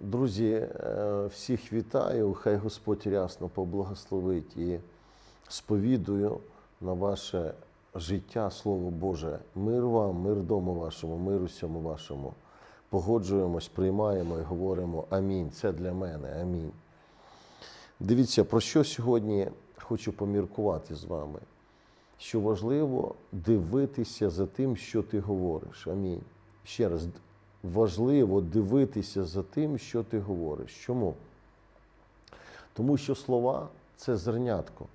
Друзі, е, всіх вітаю. Хай Господь рясно поблагословить і сповідую на ваше життя Слово Боже. Мир вам, мир дому вашому, мир усьому вашому. Погоджуємось, приймаємо і говоримо Амінь. Це для мене. Амінь. Дивіться, про що сьогодні хочу поміркувати з вами. Що важливо дивитися за тим, що ти говориш. Амінь. Ще раз, важливо дивитися за тим, що ти говориш. Чому? Тому що слова це зернятко.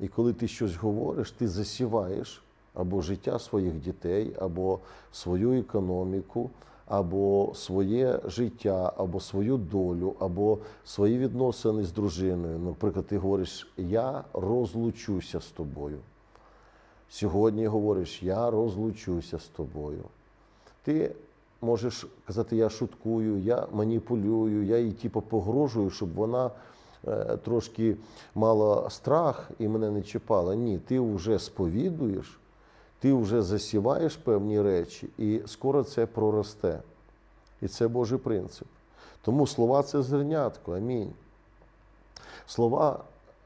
І коли ти щось говориш, ти засіваєш або життя своїх дітей, або свою економіку, або своє життя, або свою долю, або свої відносини з дружиною. Наприклад, ти говориш, я розлучуся з тобою. Сьогодні говориш, я розлучуся з тобою. Ти можеш казати, я шуткую, я маніпулюю, я їй типу, погрожую, щоб вона е, трошки мала страх і мене не чіпала. Ні, ти вже сповідуєш, ти вже засіваєш певні речі, і скоро це проросте. І це Божий принцип. Тому слова це зернятко. Амінь. Слова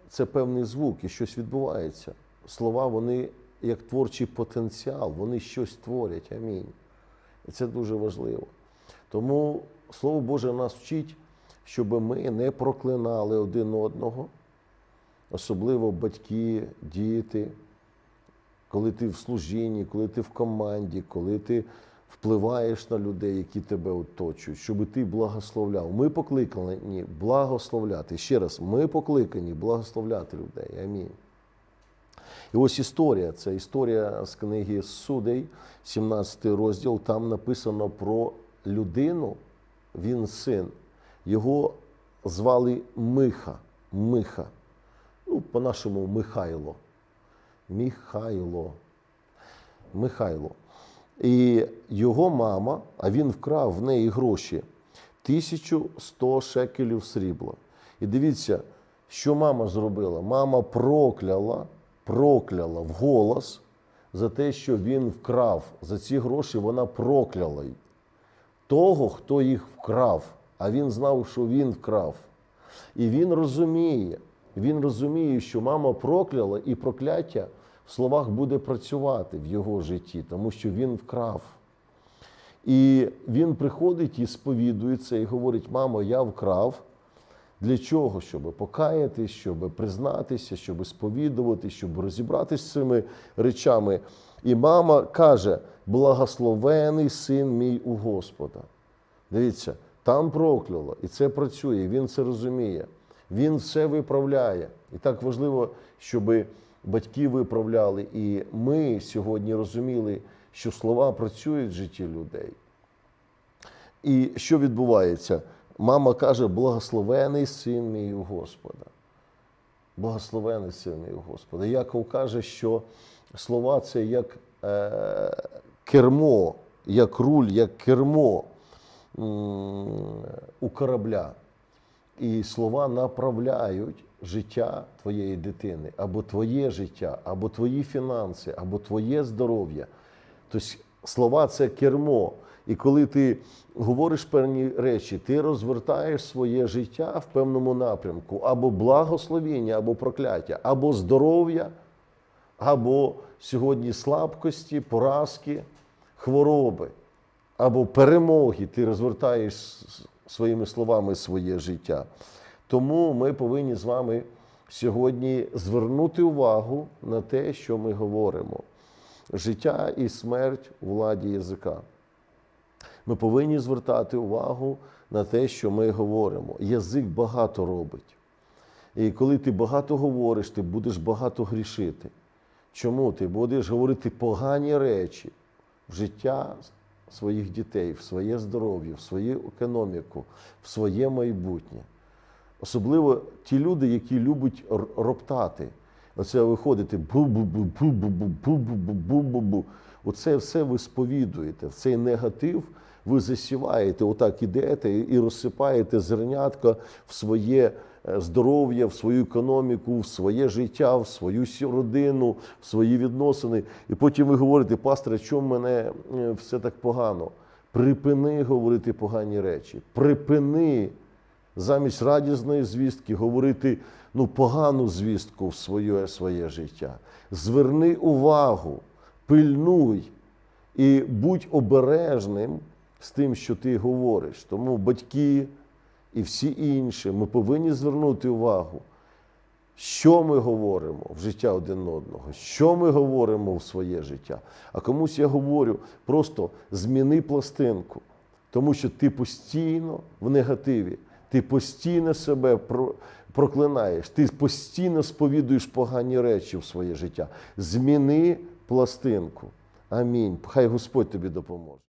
це певний звук, і щось відбувається. Слова, вони як творчий потенціал, вони щось творять. Амінь. І це дуже важливо. Тому Слово Боже нас вчить, щоб ми не проклинали один одного, особливо батьки, діти, коли ти в служінні, коли ти в команді, коли ти впливаєш на людей, які тебе оточують, щоб ти благословляв. Ми покликані благословляти. Ще раз, ми покликані благословляти людей. Амінь. І ось історія. Це історія з книги Судей, 17 розділ. Там написано про людину, він син. Його звали Миха. Миха. Ну, по-нашому Михайло. Михайло. Михайло. І його мама, а він вкрав в неї гроші 1100 шекелів срібла. І дивіться, що мама зробила. Мама прокляла прокляла вголос за те, що він вкрав. За ці гроші вона прокляла того, хто їх вкрав. А він знав, що він вкрав. І він розуміє, він розуміє, що мама прокляла, і прокляття в словах буде працювати в його житті, тому що він вкрав. І він приходить і сповідується, і говорить: мамо, я вкрав. Для чого? Щоб покаятись, щоб признатися, щоб сповідувати, щоб розібратися з цими речами. І мама каже: благословений син мій у Господа. Дивіться, там прокляло, і це працює, він це розуміє, він все виправляє. І так важливо, щоб батьки виправляли. І ми сьогодні розуміли, що слова працюють в житті людей. І що відбувається? Мама каже, благословений син мій у Господа. Благословений син мій у Господа. Яков каже, що слова це як е, кермо, як руль, як кермо у корабля. І слова направляють життя твоєї дитини, або твоє життя, або твої фінанси, або твоє здоров'я. Тобто слова це кермо. І коли ти говориш певні речі, ти розвертаєш своє життя в певному напрямку, або благословіння, або прокляття, або здоров'я, або сьогодні слабкості, поразки, хвороби, або перемоги. Ти розвертаєш своїми словами своє життя. Тому ми повинні з вами сьогодні звернути увагу на те, що ми говоримо. Життя і смерть у владі язика. Ми повинні звертати увагу на те, що ми говоримо. Язик багато робить. І коли ти багато говориш, ти будеш багато грішити. Чому? Ти будеш говорити погані речі в життя своїх дітей, в своє здоров'я, в свою економіку, в своє майбутнє. Особливо ті люди, які люблять роптати. Оце виходити бу-бу-бу, бу-бу-бу, бу-бу-бу, бу-бу-бу. Оце все ви сповідуєте. В цей негатив ви засіваєте, отак ідете і розсипаєте зернятка в своє здоров'я, в свою економіку, в своє життя, в свою родину, в свої відносини. І потім ви говорите, пастор, чому мене все так погано? Припини говорити погані речі. Припини замість радісної звістки говорити ну, погану звістку в своє, своє життя. Зверни увагу, пильнуй і будь обережним з тим, що ти говориш. Тому батьки і всі інші, ми повинні звернути увагу, що ми говоримо в життя один одного, що ми говоримо в своє життя. А комусь я говорю, просто зміни пластинку, тому що ти постійно в негативі, ти постійно себе проклинаєш, ти постійно сповідуєш погані речі в своє життя. Зміни пластинку. Амінь. Хай Господь тобі допоможе.